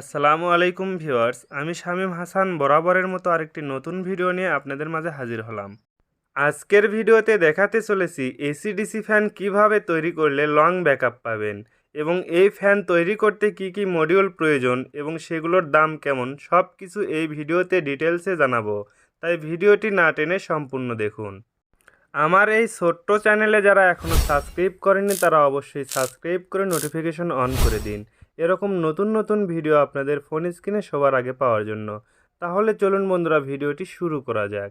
আসসালামু আলাইকুম ভিউয়ার্স, আমি শামীম হাসান বরাবরের মতো আরেকটি নতুন ভিডিও নিয়ে আপনাদের মাঝে হাজির হলাম। আজকের ভিডিওতে দেখাতে চলেছি এসিডিসি ফ্যান কীভাবে তৈরি করলে লং ব্যাকআপ পাবেন এবং এই ফ্যান তৈরি করতে কি কি মডিউল প্রয়োজন এবং সেগুলোর দাম কেমন সব কিছু এই ভিডিওতে ডিটেলসে জানাব, তাই ভিডিওটি না টেনে সম্পূর্ণ দেখুন। আমার এই ছোট্ট চ্যানেলে যারা এখনও সাবস্ক্রাইব করেনি তারা অবশ্যই সাবস্ক্রাইব করে নোটিফিকেশন অন করে দিন। এরকম নতুন নতুন ভিডিও আপনাদের ফোন স্ক্রিনে সবার আগে পাওয়ার জন্য। তাহলে চলুন বন্ধুরা, ভিডিওটি শুরু করা যাক।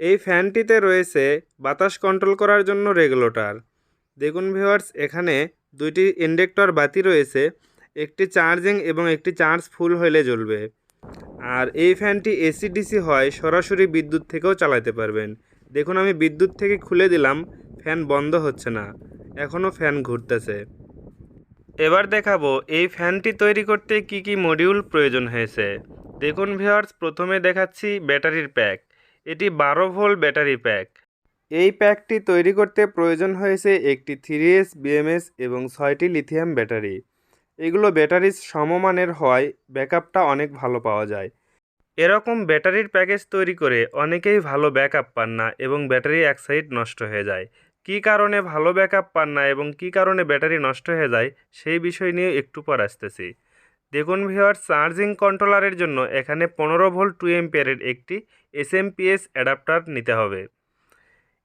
এই ফ্যানটিতে রয়েছে বাতাস কন্ট্রোল করার জন্য রেগুলেটর দেখুন ভিউয়ার্স এখানে দুইটি ইন্ডেক্টর বাতি রয়েছে, একটি চার্জিং এবং একটি চার্জ ফুল হইলে জ্বলবে। আর এই ফ্যানটি এসি ডিসি হয়, সরাসরি বিদ্যুৎ থেকেও চালাতে পারবেন। দেখুন, আমি বিদ্যুৎ থেকে খুলে দিলাম, ফ্যান বন্ধ হচ্ছে না। এখনও ফ্যান ঘুরতেছে। এবার দেখাবো, এই ফ্যানটি তৈরি করতে কি কি মডিউল প্রয়োজন হয়েছে। দেখুন ভিওয়ার্স প্রথমে দেখাচ্ছি ব্যাটারির প্যাক এটি বারো ভোল্ট ব্যাটারি প্যাক এই প্যাকটি তৈরি করতে প্রয়োজন হয়েছে একটি থ্রি এস বিএমএস এবং ছয়টি লিথিয়াম ব্যাটারি এগুলো ব্যাটারির সমমানের হওয়ায় ব্যাকআপটা অনেক ভালো পাওয়া যায়। এরকম ব্যাটারির প্যাকেজ তৈরি করে অনেকেই ভালো ব্যাকআপ পান না এবং ব্যাটারি এক সাইড নষ্ট হয়ে যায়। কী কারণে ভালো ব্যাকআপ পান না এবং কী কারণে ব্যাটারি নষ্ট হয়ে যায় সেই বিষয় নিয়ে একটু পর আসতেছি। দেখুন ভিওয়ার চার্জিং কন্ট্রোলারের জন্য এখানে পনেরো ভোল্ট টু এমপিয়ারের একটি এস এসএমপিএস অ্যাডাপ্টার নিতে হবে।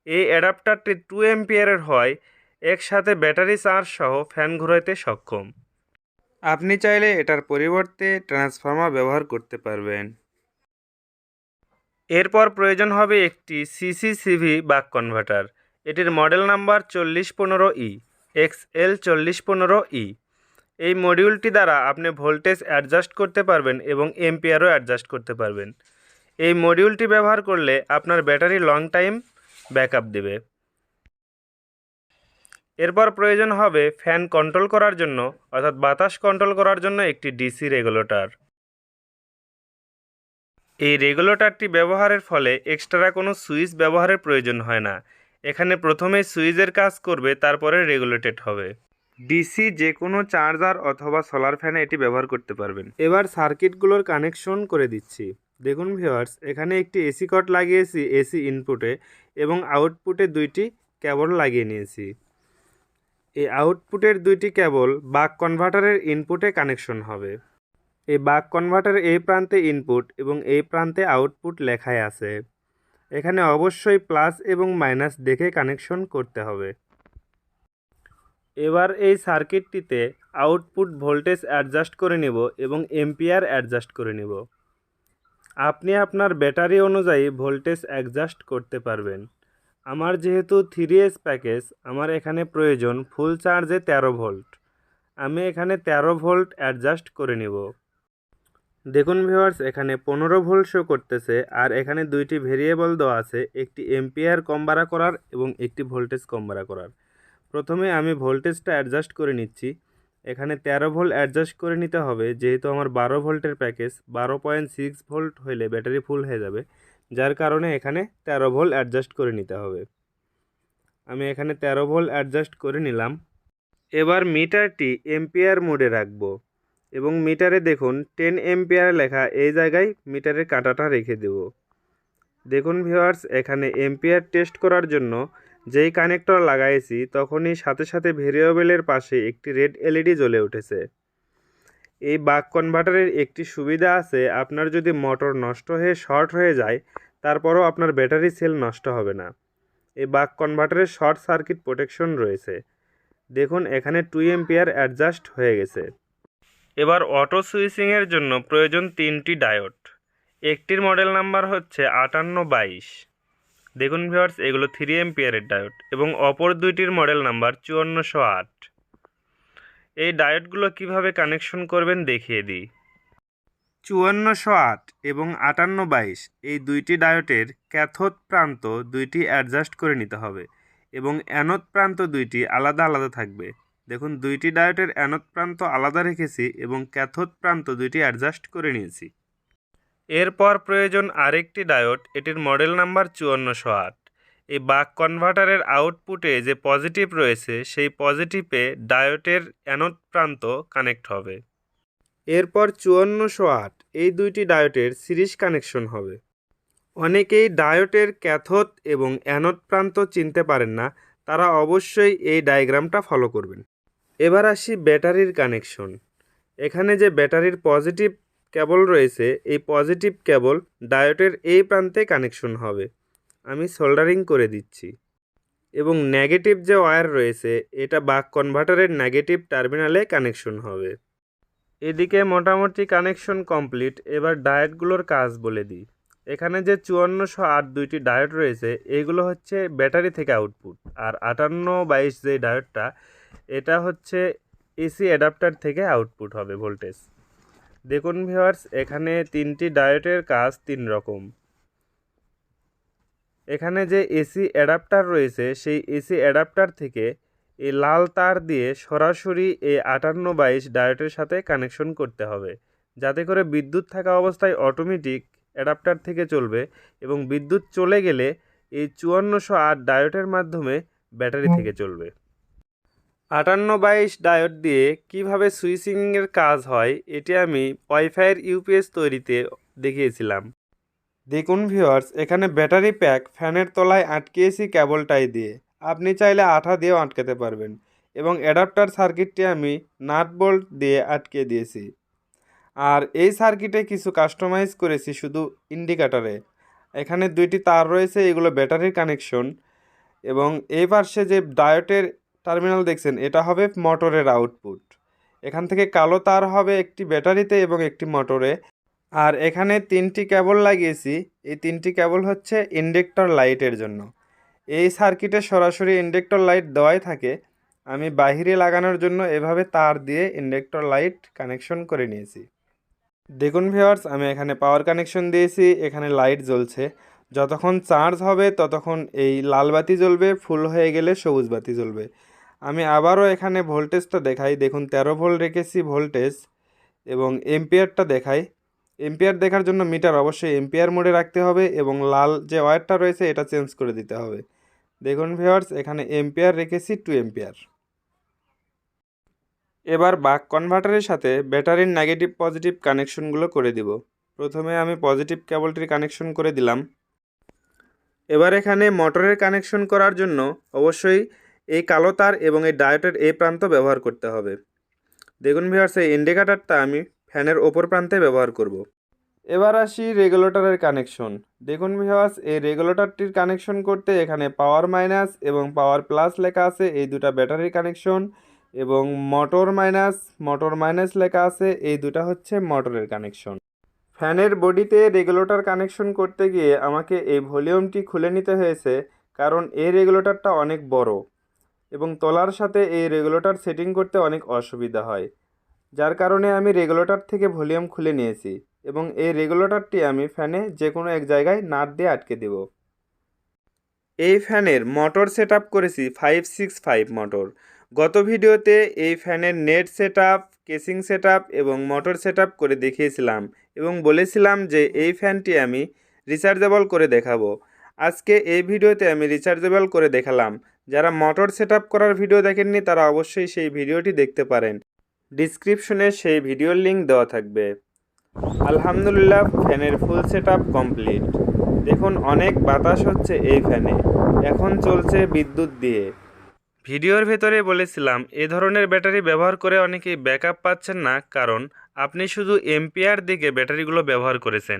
এই অ্যাডাপ্টারটি টু এমপিয়ারের হয়, একসাথে ব্যাটারি চার্জ সহ ফ্যান ঘোরাইতে সক্ষম। আপনি চাইলে এটার পরিবর্তে ট্রান্সফর্মার ব্যবহার করতে পারবেন। এরপর প্রয়োজন হবে একটি সিসিসিভি বাক কনভার্টার। এটির মডেল নাম্বার চল্লিশ পনেরো ই, এক্স এল চল্লিশ পনেরো ই। এই মডিউলটি দ্বারা আপনি ভোল্টেজ অ্যাডজাস্ট করতে পারবেন এবং এম্পিয়ারও অ্যাডজাস্ট করতে পারবেন। এই মডিউলটি ব্যবহার করলে আপনার ব্যাটারি লং টাইম ব্যাকআপ দেবে। এরপর প্রয়োজন হবে ফ্যান কন্ট্রোল করার জন্য, অর্থাৎ বাতাস কন্ট্রোল করার জন্য একটি ডিসি রেগুলেটর। এই রেগুলেটরটি ব্যবহারের ফলে এক্সট্রা কোনো সুইচ ব্যবহারের প্রয়োজন হয় না। এখানে প্রথমে সুইচের কাজ করবে, তারপরে রেগুলেটেড হবে। ডিসি যে কোনো চার্জার অথবা সোলার ফ্যানে এটি ব্যবহার করতে পারবেন। এবার সার্কিটগুলোর কানেকশন করে দিচ্ছি। দেখুন ভিওয়ার্স এখানে একটি এসি কট লাগিয়েছি এসি ইনপুটে এবং আউটপুটে দুইটি কেবল লাগিয়ে নিয়েছি। এই আউটপুটের দুইটি কেবল বাক কনভার্টারের ইনপুটে কানেকশন হবে। এই বাক কনভার্টারের এই প্রান্তে ইনপুট এবং এই প্রান্তে আউটপুট লেখায় আছে। এখানে অবশ্যই প্লাস এবং মাইনাস দেখে কানেকশন করতে হবে। এবার এই সার্কিটটিতে আউটপুট ভোল্টেজ অ্যাডজাস্ট করে নেব এবং এম্পিয়ার অ্যাডজাস্ট করে নেব। আপনি আপনার ব্যাটারি অনুযায়ী ভোল্টেজ অ্যাডজাস্ট করতে পারবেন। আমার যেহেতু থ্রি এস প্যাকেজ আমার এখানে প্রয়োজন ফুল চার্জে তেরো ভোল্ট আমি এখানে তেরো ভোল্ট অ্যাডজাস্ট করে নেব। দেখুন ভিউয়ার্স, এখানে পনেরো ভোল্ট শো করতেছে আর এখানে দুইটি ভেরিয়েবল দেওয়া আছে, একটি এম্পিয়ার কম করার এবং একটি ভোল্টেজ কম করার। প্রথমে আমি ভোল্টেজটা অ্যাডজাস্ট করে নিচ্ছি। এখানে তেরো ভোল্ট অ্যাডজাস্ট করে নিতে হবে, যেহেতু আমার বারো ভোল্টের প্যাকেজ বারো পয়েন্ট সিক্স ভোল্ট হইলে ব্যাটারি ফুল হয়ে যাবে, যার কারণে এখানে তেরো ভোল্ট অ্যাডজাস্ট করে নিতে হবে। আমি এখানে তেরো ভোল্ট অ্যাডজাস্ট করে নিলাম। এবার মিটারটি এম্পিয়ার মোডে রাখব। এবং মিটারে দেখুন টেন এম্পিয়ার লেখা এই জায়গায় মিটারের কাঁটাটা রেখে দেব। দেখুন ভিওয়ার্স এখানে এম্পিয়ার টেস্ট করার জন্য যেই কানেক্টর লাগাইছি, তখনই সাথে সাথে ভেরিয়েবলের পাশে একটি রেড এলইডি জ্বলে উঠেছে। এই বাক কনভার্টারের একটি সুবিধা আছে, আপনার যদি মোটর নষ্ট হয়ে, শর্ট হয়ে যায়, তারপরও আপনার ব্যাটারি সেল নষ্ট হবে না। এই বাক কনভার্টারের শর্ট সার্কিট প্রোটেকশন রয়েছে। দেখুন, এখানে টু এম্পিয়ার অ্যাডজাস্ট হয়ে গেছে। এবার অটো সুইচিংয়ের জন্য প্রয়োজন তিনটি ডায়োড। একটির মডেল নাম্বার হচ্ছে আটান্ন বাইশ। দেখুন ভিওয়ার্স এগুলো থ্রি এম্পিয়ারের ডায়োড এবং অপর দুইটির মডেল নাম্বার চুয়ান্নশো আট। এই ডায়োডগুলো কীভাবে কানেকশন করবেন দেখিয়ে দিই। চুয়ান্নশো আট এবং আটান্ন বাইশ, এই দুইটি ডায়োডের ক্যাথোড প্রান্ত দুইটি অ্যাডজাস্ট করে নিতে হবে এবং অ্যানোদ প্রান্ত দুইটি আলাদা আলাদা থাকবে। দেখুন, দুইটি ডায়োডের অ্যানোদ প্রান্ত আলাদা রেখেছি এবং ক্যাথোড প্রান্ত দুইটি অ্যাডজাস্ট করে নিয়েছি। এরপর প্রয়োজন আরেকটি ডায়োড, এটির মডেল নাম্বার চুয়ান্নশো আট। এই বাক কনভার্টারের আউটপুটে যে পজিটিভ রয়েছে, সেই পজিটিভে ডায়োটের অ্যানোড প্রান্ত কানেক্ট হবে। এরপর চুয়ান্নশো আট, এই দুইটি ডায়োটের সিরিজ কানেকশন হবে। অনেকেই ডায়োটের ক্যাথোড এবং অ্যানোড প্রান্ত চিনতে পারেন না, তারা অবশ্যই এই ডায়াগ্রামটা ফলো করবেন। এবার আসি ব্যাটারির কানেকশন। এখানে যে ব্যাটারির পজিটিভ কেবল রয়েছে, এই পজিটিভ কেবল ডায়োটের এই প্রান্তে কানেকশন হবে। আমি সোল্ডারিং করে দিচ্ছি। এবং নেগেটিভ যে ওয়্যার রয়েছে, এটা বাক কনভার্টারের নেগেটিভ টার্মিনালে কানেকশন হবে। এদিকে মোটামুটি কানেকশন কমপ্লিট, এবার ডায়েটগুলোর কাজ বলে দিই। এখানে যে চুয়ান্নশো আট দুইটি ডায়েট রয়েছে, এগুলো হচ্ছে ব্যাটারি থেকে আউটপুট। আর আটান্ন বাইশ যে ডায়োডটা এটা হচ্ছে এসি অ্যাডাপ্টার থেকে আউটপুট হবে ভোল্টেজ। দেখুন ভিওয়ার্স এখানে তিনটি ডায়োডের কাজ তিন রকম। এখানে যে এসি অ্যাডাপ্টার রয়েছে সেই এসি অ্যাডাপ্টার থেকে এই লাল তার দিয়ে সরাসরি এই আটান্ন বাইশ ডায়োডের সাথে কানেকশন করতে হবে। যাতে করে বিদ্যুৎ থাকা অবস্থায় অটোমেটিক অ্যাডাপ্টার থেকে চলবে এবং বিদ্যুৎ চলে গেলে এই চুয়ান্নশো আট ডায়োডের মাধ্যমে ব্যাটারি থেকে চলবে। আটান্ন বাইশ ডায়োড দিয়ে কীভাবে সুইচিংয়ের কাজ হয়, এটি আমি ওয়াইফাইয়ের ইউপিএস তৈরিতে দেখিয়েছিলাম। দেখুন ভিউয়ার্স, এখানে ব্যাটারি প্যাক ফ্যানের তলায় আটকিয়েছি কেবলটাই দিয়ে। আপনি চাইলে আঠা দিয়েও আটকাতে পারবেন এবং অ্যাডাপ্টার সার্কিটটি আমি নাট বোল্ট দিয়ে আটকে দিয়েছি। আর এই সার্কিটে কিছু কাস্টমাইজ করেছি শুধু ইন্ডিকেটারে। এখানে দুইটি তার রয়েছে, এগুলো ব্যাটারির কানেকশন এবং এই পার্শ্বে যে ডায়োটের টার্মিনাল দেখছেন, এটা হবে মোটরের আউটপুট। এখান থেকে কালো তার হবে একটি ব্যাটারিতে এবং একটি মোটরে। আর এখানে তিনটি কেবল লাগিয়েছি, এই তিনটি কেবল হচ্ছে ইন্ডেক্টর লাইটের জন্য। এই সার্কিটে সরাসরি ইন্ডেক্টর লাইট দেওয়াই থাকে। আমি বাহিরে লাগানোর জন্য এভাবে তার দিয়ে ইন্ডেক্টর লাইট কানেকশন করে নিয়েছি। দেখুন ভিওয়ার্স আমি এখানে পাওয়ার কানেকশন দিয়েছি, এখানে লাইট জ্বলছে। যতক্ষণ চার্জ হবে ততক্ষণ এই লাল বাতি জ্বলবে, ফুল হয়ে গেলে সবুজ বাতি জ্বলবে। আমি আবারও এখানে ভোল্টেজটা দেখাই। দেখুন, তেরো ভোল্ট রেখেছি ভোল্টেজ এবং এম্পিয়ারটা দেখাই। এম্পিয়ার দেখার জন্য মিটার অবশ্যই এম্পিয়ার মোডে রাখতে হবে এবং লাল যে ওয়্যারটা রয়েছে, এটা চেঞ্জ করে দিতে হবে। দেখুন ভিওয়ার্স এখানে এম্পিয়ার রেখেছি টু এম্পিয়ার। এবার বাক কনভার্টারের সাথে ব্যাটারির নেগেটিভ পজিটিভ কানেকশনগুলো করে দিব। প্রথমে আমি পজিটিভ কেবলটির কানেকশন করে দিলাম। এবার এখানে মোটরের কানেকশন করার জন্য অবশ্যই এই কালো তার এবং এই ডায়োটের এই প্রান্ত ব্যবহার করতে হবে। দেখুন ভিউয়ার্স এই ইন্ডিকেটারটা আমি ফ্যানের ওপর প্রান্তে ব্যবহার করব। এবার আসি রেগুলেটরের কানেকশন দেখুন ভিউয়ার্স এই রেগুলেটরটির কানেকশন করতে এখানে পাওয়ার মাইনাস এবং পাওয়ার প্লাস লেখা আছে, এই দুটা ব্যাটারির কানেকশন এবং মোটর মাইনাস মোটর মাইনাস লেখা আছে, এই দুটা হচ্ছে মোটরের কানেকশন ফ্যানের বডিতে রেগুলেটর কানেকশন করতে গিয়ে আমাকে এই ভলিউমটি খুলে নিতে হয়েছে, কারণ এই রেগুলেটরটা অনেক বড়। এবং তলার সাথে এই রেগুলেটর সেটিং করতে অনেক অসুবিধা হয়। যার কারণে আমি রেগুলেটর থেকে ভলিউম খুলে নিয়েছি এবং এই রেগুলেটরটি আমি ফ্যানে যে কোনো এক জায়গায় নাট দিয়ে আটকে দেব। এই ফ্যানের মোটর সেট করেছি ফাইভ সিক্স ফাইভ মোটর। গত ভিডিওতে এই ফ্যানের নেট সেট কেসিং সেট এবং মোটর সেট করে দেখিয়েছিলাম এবং বলেছিলাম যে এই ফ্যানটি আমি রিচার্জেবল করে দেখাবো। আজকে এই ভিডিওতে আমি রিচার্জেবল করে দেখালাম। যারা মোটর সেট করার ভিডিও দেখেননি, তারা অবশ্যই সেই ভিডিওটি দেখতে পারেন। ডিসক্রিপশনে সেই ভিডিওর লিঙ্ক দেওয়া থাকবে। আলহামদুলিল্লাহ ফ্যানের ফুল সেট কমপ্লিট দেখুন, অনেক বাতাস হচ্ছে এই ফ্যানে এখন চলছে বিদ্যুৎ দিয়ে। ভিডিওর ভেতরে বলেছিলাম, এ ধরনের ব্যাটারি ব্যবহার করে অনেকেই ব্যাকআপ পাচ্ছেন না, কারণ আপনি শুধু এম্পিয়ার দিকে ব্যাটারিগুলো ব্যবহার করেছেন।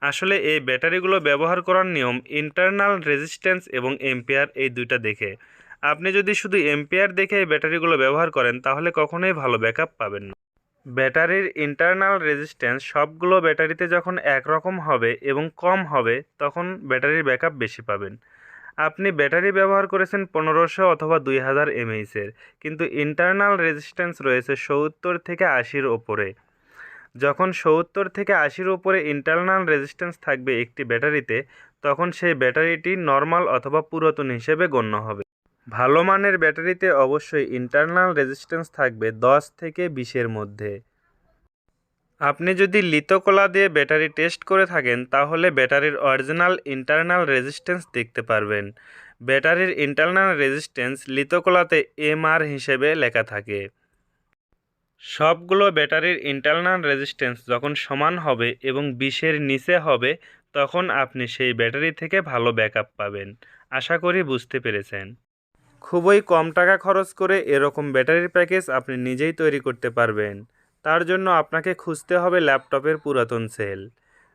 আসলে এই ব্যাটারিগুলো ব্যবহার করার নিয়ম ইন্টারনাল রেজিস্ট্যান্স এবং এম্পিয়ার এই দুইটা দেখে। আপনি যদি শুধু এম্পিয়ার দেখে এই ব্যাটারিগুলো ব্যবহার করেন, তাহলে কখনোই ভালো ব্যাকআপ পাবেন না। ব্যাটারির ইন্টারনাল রেজিস্ট্যান্স সবগুলো ব্যাটারিতে যখন একরকম হবে এবং কম হবে, তখন ব্যাটারির ব্যাকআপ বেশি পাবেন। আপনি ব্যাটারি ব্যবহার করেছেন পনেরোশো অথবা দুই হাজার এমএইচের কিন্তু ইন্টারনাল রেজিস্ট্যান্স রয়েছে সত্তর থেকে আশির ওপরে। যখন সত্তর থেকে আশির উপরে ইন্টারনাল রেজিস্ট্যান্স থাকবে একটি ব্যাটারিতে, তখন সেই ব্যাটারিটি নর্মাল অথবা পুরাতন হিসেবে গণ্য হবে। ভালো মানের ব্যাটারিতে অবশ্যই ইন্টারনাল রেজিস্ট্যান্স থাকবে দশ থেকে বিশের মধ্যে। আপনি যদি লিতোকলা দিয়ে ব্যাটারি টেস্ট করে থাকেন, তাহলে ব্যাটারির অরিজিনাল ইন্টারনাল রেজিস্ট্যান্স দেখতে পারবেন। ব্যাটারির ইন্টারনাল রেজিস্ট্যান্স লিথোকোলাতে এমআর হিসেবে লেখা থাকে। সবগুলো ব্যাটারির ইন্টারনাল রেজিস্ট্যান্স যখন সমান হবে এবং বিশের নিচে হবে, তখন আপনি সেই ব্যাটারি থেকে ভালো ব্যাকআপ পাবেন। আশা করি বুঝতে পেরেছেন। খুবই কম টাকা খরচ করে এরকম ব্যাটারির প্যাকেজ আপনি নিজেই তৈরি করতে পারবেন। তার জন্য আপনাকে খুঁজতে হবে ল্যাপটপের পুরাতন সেল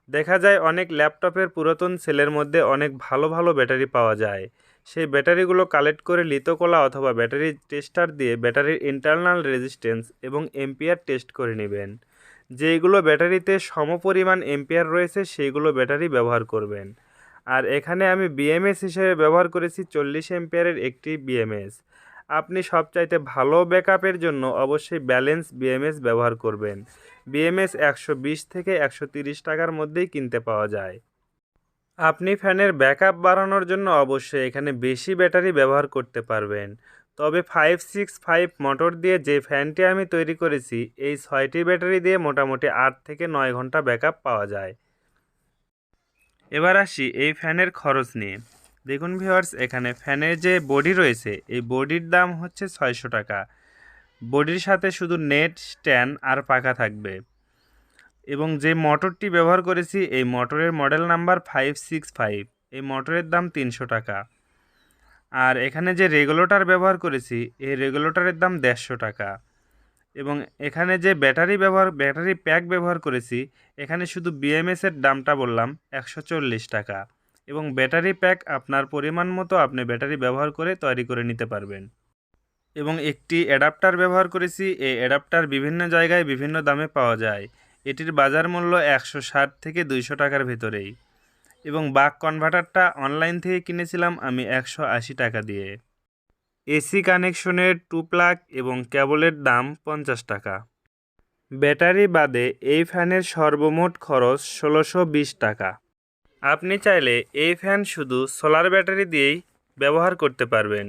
দেখা যায় অনেক ল্যাপটপের পুরাতন সেলের মধ্যে অনেক ভালো ভালো ব্যাটারি পাওয়া যায়। সেই ব্যাটারিগুলো কালেক্ট করে লিথোকোলা অথবা ব্যাটারি টেস্টার দিয়ে ব্যাটারির ইন্টারনাল রেজিস্ট্যান্স এবং এম্পিয়ার টেস্ট করে নেবেন। যেইগুলো ব্যাটারিতে সমপরিমাণ এম্পিয়ার রয়েছে, সেইগুলো ব্যাটারি ব্যবহার করবেন। আর এখানে আমি বিএমএস হিসেবে ব্যবহার করেছি চল্লিশ এম্পিয়ারের একটি বিএমএস। আপনি সবচাইতে ভালো ব্যাকআপের জন্য অবশ্যই ব্যালেন্স বিএমএস ব্যবহার করবেন। বিএমএস একশো বিশ থেকে একশো টাকার মধ্যেই কিনতে পাওয়া যায়। আপনি ফ্যানের ব্যাকআপ বাড়ানোর জন্য অবশ্যই এখানে বেশি ব্যাটারি ব্যবহার করতে পারবেন। তবে ফাইভ সিক্স ফাইভ মোটর দিয়ে যে ফ্যানটি আমি তৈরি করেছি, এই ছয়টি ব্যাটারি দিয়ে মোটামুটি আট থেকে নয় ঘণ্টা ব্যাকআপ পাওয়া যায়। এবার আসি এই ফ্যানের খরচ নিয়ে। দেখুন ভিওয়ার্স এখানে ফ্যানের যে বডি রয়েছে, এই বডির দাম হচ্ছে ছয়শো টাকা। বডির সাথে শুধু নেট, স্ট্যান্ড আর পাখা থাকবে। এবং যে মোটরটি ব্যবহার করেছি, এই মোটরের model number five six five এই মোটরের দাম তিনশো টাকা। আর এখানে যে রেগুলেটর ব্যবহার করেছি, এই রেগুলেটরের দাম দেড়শো টাকা। এবং এখানে যে ব্যাটারি ব্যবহার, ব্যাটারি প্যাক ব্যবহার করেছি, এখানে শুধু বিএমএসের দামটা বললাম, একশো চল্লিশ টাকা। এবং ব্যাটারি প্যাক আপনার পরিমাণ মতো আপনি ব্যাটারি ব্যবহার করে তৈরি করে নিতে পারবেন। এবং একটি অ্যাডাপ্টার ব্যবহার করেছি, এই অ্যাডাপ্টার বিভিন্ন জায়গায় বিভিন্ন দামে পাওয়া যায়। এটির বাজার মূল্য একশো ষাট থেকে দুইশো টাকার ভেতরেই। এবং বাক কনভার্টারটা অনলাইন থেকে কিনেছিলাম আমি একশো আশি টাকা দিয়ে। এসি কানেকশনের টু প্লাগ এবং কেবলের দাম পঞ্চাশ টাকা। ব্যাটারি বাদে এই ফ্যানের সর্বমোট খরচ ষোলোশো বিশ টাকা। আপনি চাইলে এই ফ্যান শুধু সোলার ব্যাটারি দিয়েই ব্যবহার করতে পারবেন।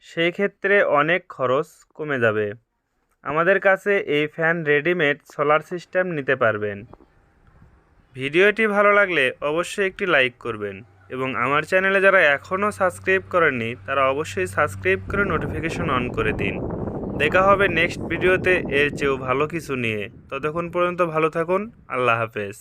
সেই ক্ষেত্রে অনেক খরচ কমে যাবে। আমাদের কাছে এই ফ্যান রেডিমেড সোলার সিস্টেম নিতে পারবেন। ভিডিওটি ভালো লাগলে অবশ্যই একটি লাইক করবেন এবং আমার চ্যানেলে যারা এখনও সাবস্ক্রাইব করেননি, তারা অবশ্যই সাবস্ক্রাইব করে নোটিফিকেশন অন করে দিন। দেখা হবে নেক্সট ভিডিওতে, এর চেয়েও ভালো কিছু নিয়ে। ততক্ষণ পর্যন্ত ভালো থাকুন, আল্লাহ হাফেজ।